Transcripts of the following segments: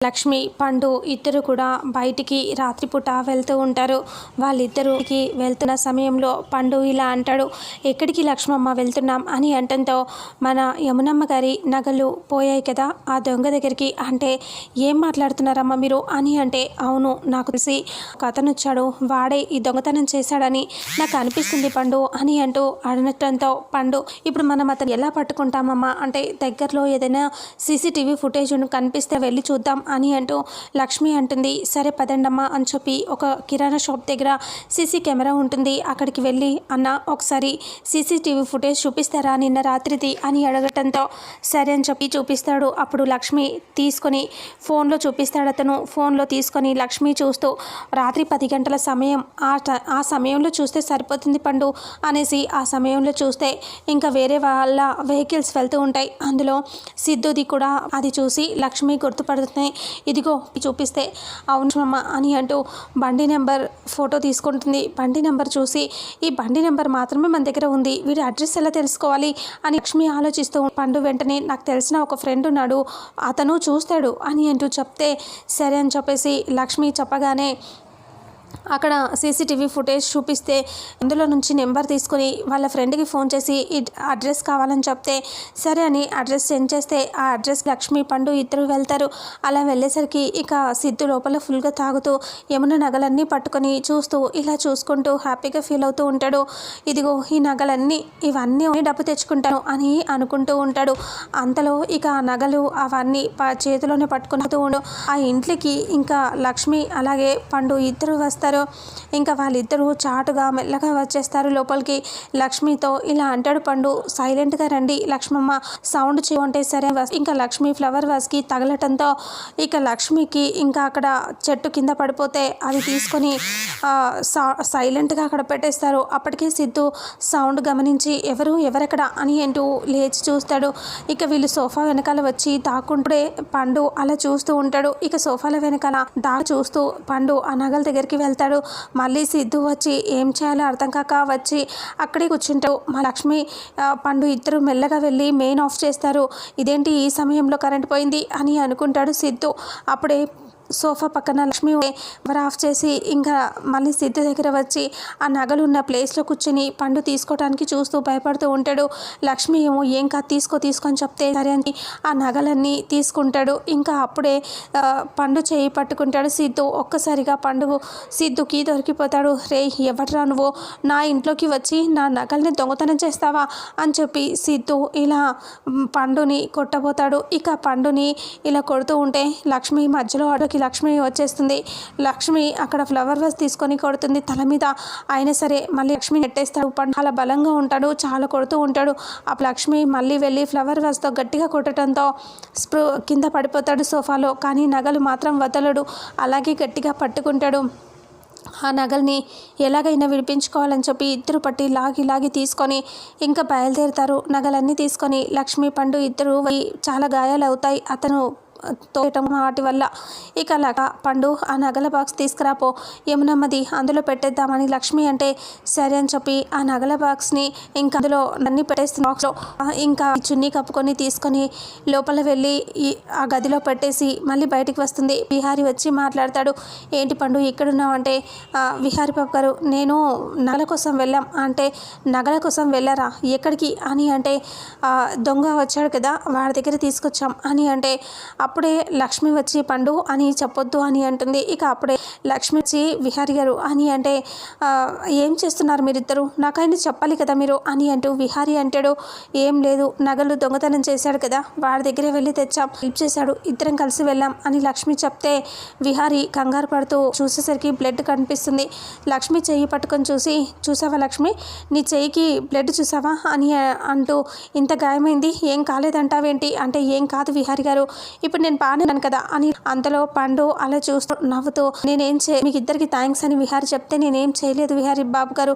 లక్ష్మి పండు ఇద్దరు కూడా బయటికి రాత్రిపూట వెళ్తూ ఉంటారు. వాళ్ళిద్దరికి వెళ్తున్న సమయంలో పండు ఇలా అంటాడు ఎక్కడికి లక్ష్మమ్మ వెళ్తున్నాం? అని అంటంతో మన యమునమ్మ గారి నగలు పోయాయి కదా ఆ దొంగ దగ్గరికి అంటే ఏం మాట్లాడుతున్నారమ్మా మీరు? అని అంటే అవును నాకు తెలిసి కథను వచ్చాడు వాడే ఈ దొంగతనం చేశాడని నాకు అనిపిస్తుంది పండు అని అంటూ అడనటంతో పండు ఇప్పుడు మనం అతను ఎలా పట్టుకుంటామమ్మా? అంటే దగ్గరలో ఏదైనా సీసీటీవీ ఫుటేజ్ కనిపిస్తే వెళ్ళి చూద్దాం అని అంటూ లక్ష్మి అంటుంది. సరే పదండమ్మా అని చెప్పి ఒక కిరాణా షాప్ దగ్గర సీసీ కెమెరా ఉంటుంది. అక్కడికి వెళ్ళి అన్న ఒకసారి సీసీటీవీ ఫుటేజ్ చూపిస్తారా నిన్న రాత్రిది? అని అడగటంతో సరే అని చెప్పి చూపిస్తాడు. అప్పుడు లక్ష్మి తీసుకొని ఫోన్లో చూపిస్తాడు అతను. ఫోన్లో తీసుకొని లక్ష్మి చూస్తూ రాత్రి పది గంటల సమయం ఆ ఆ సమయంలో చూస్తే సరిపోతుంది పండు అనేసి ఆ సమయంలో చూస్తే ఇంకా వేరే వాళ్ళ వెహికల్స్ వెళ్తూ ఉంటాయి. అందులో సిద్ధుది కూడా అది చూసి లక్ష్మి గుర్తుపడుతున్నాయి ఇదిగో చూపిస్తే అవును అమ్మ అని అంటూ బండి నెంబర్ ఫోటో తీసుకుంటుంది. బండి నెంబర్ చూసి ఈ బండి నెంబర్ మాత్రమే మన దగ్గర ఉంది. వీడి అడ్రస్ ఎలా తెలుసుకోవాలి అని లక్ష్మి ఆలోచిస్తూ పండు వెంటనే నాకు తెలిసిన ఒక ఫ్రెండ్ ఉన్నాడు. అతను చూస్తాడు అని అంటూ చెప్తే సరే అని చెప్పేసి లక్ష్మి చెప్పగానే అక్కడ సీసీటీవీ ఫుటేజ్ చూపిస్తే అందులో నుంచి నెంబర్ తీసుకుని వాళ్ళ ఫ్రెండ్కి ఫోన్ చేసి ఈ అడ్రస్ కావాలని చెప్తే సరే అని అడ్రస్ సెండ్ చేస్తే ఆ అడ్రస్ లక్ష్మి పండు ఇద్దరు వెళ్తారు. అలా వెళ్ళేసరికి ఇక సిద్ధు లోపల ఫుల్గా తాగుతూ యమున నగలన్నీ పట్టుకొని చూస్తూ ఇలా చూసుకుంటూ హ్యాపీగా ఫీల్ అవుతూ ఉంటాడు. ఇదిగో ఈ నగలన్నీ ఇవన్నీ డబ్బు తెచ్చుకుంటాను అని అనుకుంటూ ఉంటాడు. అంతలో ఇక ఆ నగలు అవన్నీ చేతిలోనే పట్టుకుంటూ ఉండు. ఆ ఇంట్లోకి ఇంకా లక్ష్మి అలాగే పండు ఇద్దరు వస్తారు. ఇంకా వాళ్ళిద్దరూ చాటుగా మెల్లగా వచ్చేస్తారు లోపలికి. లక్ష్మితో ఇలా అంటాడు పండు. సైలెంట్గా రండి లక్ష్మమ్మ. సౌండ్ చేయమంటే సరే ఇంకా లక్ష్మి ఫ్లవర్ వాస్కి తగలటంతో ఇక లక్ష్మికి ఇంకా అక్కడ చెట్టు కింద పడిపోతే అది తీసుకొని సైలెంట్గా అక్కడ పెట్టేస్తారు. అప్పటికే సిద్ధు సౌండ్ గమనించి ఎవరు ఎవరెక్కడ అని అంటూ లేచి చూస్తాడు. ఇక వీళ్ళు సోఫా వెనకాల వచ్చి దాక్కుంటే పండు అలా చూస్తూ ఉంటాడు. ఇక సోఫాల వెనకాల దా చూస్తూ పండు ఆ నగల దగ్గరికి వెళ్తాడు. మళ్ళీ సిద్ధు వచ్చి ఏం చేయాలో అర్థం కాక వచ్చి అక్కడే కూర్చుంటాడు. మా లక్ష్మి పండు ఇద్దరు మెల్లగా వెళ్ళి మెయిన్ ఆఫ్ చేస్తారు. ఇదేంటి ఈ సమయంలో కరెంట్ పోయింది? అని అనుకుంటాడు సిద్ధు. అప్పుడే సోఫా పక్కన లక్ష్మి ఎవరు ఆఫ్ చేసి ఇంకా మళ్ళీ సిద్ధు దగ్గర వచ్చి ఆ నగలు ఉన్న ప్లేస్లో కూర్చుని పండు తీసుకోవడానికి చూస్తూ భయపడుతూ ఉంటాడు. లక్ష్మి ఏమో ఏం కాదు తీసుకో తీసుకొని చెప్తే సరే అని ఆ నగలన్నీ తీసుకుంటాడు. ఇంకా అప్పుడే పండు చేయి పట్టుకుంటాడు సిద్ధు. ఒక్కసారిగా పండు సిద్ధుకి దొరికిపోతాడు. రే ఎవట్రా నువ్వు? నా ఇంట్లోకి వచ్చి నా నగల్ని దొంగతనం చేస్తావా? అని చెప్పి సిద్ధు ఇలా పండుని కొట్టబోతాడు. ఇక పండుని ఇలా కొడుతూ ఉంటే లక్ష్మి మధ్యలో అడుగుకి లక్ష్మి వచ్చేస్తుంది. లక్ష్మి అక్కడ ఫ్లవర్ వాస్ తీసుకొని కొడుతుంది. తల మీద అయినా సరే మళ్ళీ లక్ష్మి నెట్టేస్తాడు. చాలా బలంగా ఉంటాడు. చాలా కొడుతూ ఉంటాడు. అప్పుడు లక్ష్మి మళ్ళీ వెళ్ళి ఫ్లవర్ వాస్తో గట్టిగా కొట్టడంతో స్ప్రూ కింద పడిపోతాడు సోఫాలో. కానీ నగలు మాత్రం వదలడు. అలాగే గట్టిగా పట్టుకుంటాడు. ఆ నగల్ని ఎలాగైనా విడిపించుకోవాలని చెప్పి ఇద్దరు పట్టి లాగి లాగి తీసుకొని ఇంకా బయలుదేరుతారు. నగలన్నీ తీసుకొని లక్ష్మీ పండు ఇద్దరు చాలా గాయాలు అవుతాయి అతను తోయటం వాటి వల్ల. ఇక అలాగా పండు ఆ నగల బాక్స్ తీసుకురాపో. యమునమ్మది అందులో పెట్టేద్దామని లక్ష్మి అంటే సరే అని చెప్పి ఆ నగల బాక్స్ని ఇంకా అందులో అన్ని పెట్టేసి బాక్స్లో ఇంకా చున్నీ కప్పుకొని తీసుకొని లోపల వెళ్ళి ఆ గదిలో పెట్టేసి మళ్ళీ బయటికి వస్తుంది. విహారి వచ్చి మాట్లాడతాడు ఏంటి పండు ఇక్కడున్నావు అంటే విహారి బాబు గారు నేను నగల కోసం వెళ్ళాం అంటే నగల కోసం వెళ్ళారా? ఎక్కడికి? అని అంటే దొంగ వచ్చాడు కదా వాడి దగ్గర తీసుకొచ్చాం. అని అంటే అప్పుడే లక్ష్మి వచ్చి పండు అని చెప్పొద్దు అని అంటుంది. ఇక అప్పుడే లక్ష్మి వచ్చి విహారి గారు అని అంటే ఏం చేస్తున్నారు మీరిద్దరు? నాకైనా చెప్పాలి కదా మీరు? అని అంటూ విహారి అంటాడు. ఏం లేదు నగలు దొంగతనం చేశాడు కదా వాడి దగ్గరే వెళ్ళి తెచ్చాం హెల్ప్ చేశాడు ఇద్దరం కలిసి వెళ్ళాం అని లక్ష్మి చెప్తే విహారి కంగారు పడుతూ చూసేసరికి బ్లడ్ కనిపిస్తుంది. లక్ష్మి చెయ్యి పట్టుకొని చూసి చూసావా లక్ష్మి? నీ చెయ్యికి బ్లడ్ చూసావా? అని అంటూ ఇంత గాయమైంది ఏం కాలేదంటావేంటి? అంటే ఏం కాదు విహారి గారు ఇప్పుడు నేను బాగానే కదా అని అంతలో పండు అలా చూస్తూ నవ్వుతూ నేనేం చే మీకు ఇద్దరికి థ్యాంక్స్ అని విహారి చెప్తే నేనేం చేయలేదు విహారి బాబు గారు.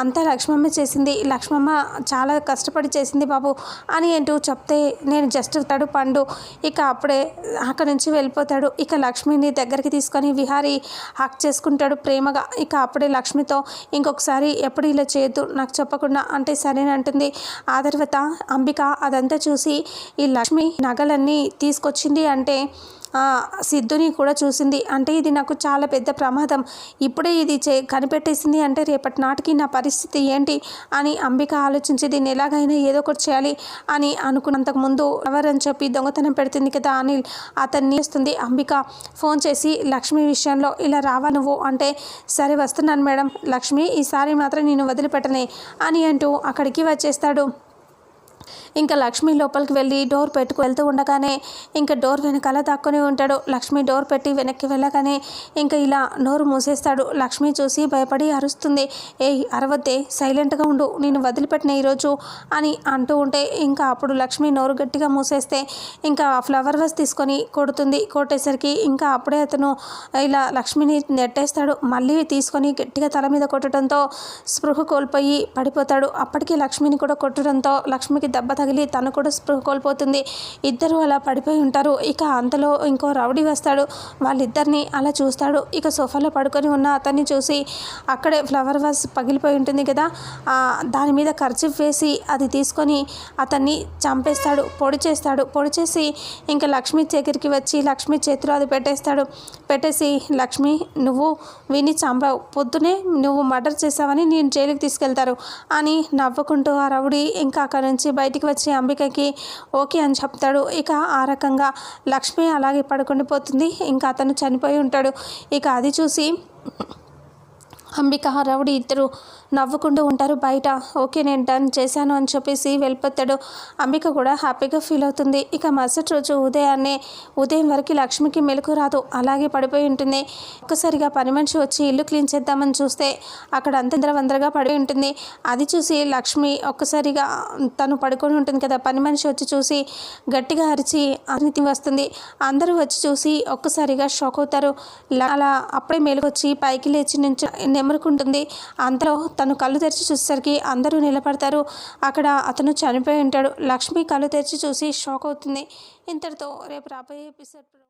అంతా లక్ష్మమ్మ చేసింది. లక్ష్మమ్మ చాలా కష్టపడి చేసింది బాబు అని అంటూ చెప్తే నేను జస్ట్ తడు పండు. ఇక అప్పుడే అక్కడ నుంచి వెళ్ళిపోతాడు. ఇక లక్ష్మిని దగ్గరికి తీసుకొని విహారి హక్ చేసుకుంటాడు ప్రేమగా. ఇక అప్పుడే లక్ష్మితో ఇంకొకసారి ఎప్పుడు ఇలా చేయొద్దు నాకు చెప్పకుండా అంటే సరేనంటుంది ఆ తర్వాత అంబిక అదంతా చూసి ఈ లక్ష్మి నగలన్నీ తీసుకొచ్చింది అంటే సిద్ధుని కూడా చూసింది. అంటే ఇది నాకు చాలా పెద్ద ప్రమాదం. ఇప్పుడే ఇది చే కనిపెట్టేసింది అంటే రేపటి నాటికి నా పరిస్థితి ఏంటి అని అంబిక ఆలోచించి దీన్ని ఎలాగైనా ఏదో ఒకటి చేయాలి అని అనుకున్నంతకు ముందు ఎవరని చెప్పి దొంగతనం పెడుతుంది కదా అని అతన్ని ఇస్తుంది అంబిక ఫోన్ చేసి లక్ష్మి విషయంలో ఇలా రావా నువ్వు? అంటే సరే వస్తున్నాను మేడం. లక్ష్మి ఈసారి మాత్రం నేను వదిలిపెట్టనే అని అంటూ అక్కడికి వచ్చేస్తాడు. ఇంకా లక్ష్మి లోపలికి వెళ్ళి డోర్ పెట్టుకు వెళ్తూ ఉండగానే ఇంకా డోర్ వెనకాల దాక్కుని ఉంటాడు. లక్ష్మి డోర్ పెట్టి వెనక్కి వెళ్ళగానే ఇంకా ఇలా నోరు మూసేస్తాడు. లక్ష్మి చూసి భయపడి అరుస్తుంది. ఏయ్ అరవద్దే సైలెంట్గా ఉండు. నేను వదిలిపెట్టిన ఈరోజు అని అంటూ ఉంటే ఇంకా అప్పుడు లక్ష్మి నోరు గట్టిగా మూసేస్తే ఇంకా ఫ్లవర్ వాస్ తీసుకొని కొడుతుంది. కొట్టేసరికి ఇంకా అప్పుడే అతను ఇలా లక్ష్మిని నెట్టేస్తాడు. మళ్ళీ తీసుకొని గట్టిగా తల మీద కొట్టడంతో స్పృహ కోల్పోయి పడిపోతాడు. అప్పటికి లక్ష్మిని కూడా కొట్టడంతో లక్ష్మికి దెబ్బ తగిలి తను కూడా స్పృహ కోల్పోతుంది. ఇద్దరు అలా పడిపోయి ఉంటారు. ఇక అంతలో ఇంకో రౌడీ వస్తాడు. వాళ్ళిద్దరిని అలా చూస్తాడు. ఇక సోఫాలో పడుకొని ఉన్న అతన్ని చూసి అక్కడే ఫ్లవర్ వాస్ పగిలిపోయి ఉంటుంది కదా. దాని మీద ఖర్చు వేసి అది తీసుకొని అతన్ని చంపేస్తాడు. పొడి చేస్తాడు. పొడి చేసి ఇంకా లక్ష్మి దగ్గరికి వచ్చి లక్ష్మి చేతిలో అది పెట్టేస్తాడు. పెట్టేసి లక్ష్మి నువ్వు విని చంపావు. పొద్దునే నువ్వు మర్డర్ చేసావని నేను జైలుకి తీసుకెళ్తారు అని నవ్వుకుంటూ ఆ రౌడీ ఇంకా అక్కడ నుంచి బయటికి వచ్చి అంబికకి ఓకే అని చెప్తాడు. ఇక ఆ రకంగా లక్ష్మి అలాగే పడుకుండిపోతుంది. ఇంకా అతను చనిపోయి ఉంటాడు. ఇక అది చూసి అంబిక రౌడీ ఇద్దరు నవ్వుకుంటూ ఉంటారు బయట. ఓకే నేను డన్ చేశాను అని చెప్పేసి వెళ్ళిపోతాడు. అంబిక కూడా హ్యాపీగా ఫీల్ అవుతుంది. ఇక మరుసటి రోజు ఉదయాన్నే ఉదయం వరకు లక్ష్మికి మెలకు రాదు. అలాగే పడిపోయి ఉంటుంది. ఒక్కసారిగా పని మనిషి వచ్చి ఇల్లు క్లీన్ చేద్దామని చూస్తే అక్కడ అంతందర వందరగా పడి ఉంటుంది. అది చూసి లక్ష్మి ఒక్కసారిగా తను పడుకొని ఉంటుంది కదా. పని మనిషి వచ్చి చూసి గట్టిగా అరిచి అనితి వస్తుంది. అందరూ వచ్చి చూసి ఒక్కసారిగా షాక్ అవుతారు. అలా అప్పుడే మేలుకొచ్చి పైకి లేచి నుంచి నెమరుకుంటుంది అంతలో తను కళ్ళు తెరిచి చూసేసరికి అందరూ నిలబడతారు. అక్కడ అతను చనిపోయి ఉంటాడు. లక్ష్మి కళ్ళు తెరిచి చూసి షాక్ అవుతుంది. ఇంతటితో రేపు రాబోయే ఎపిసోడ్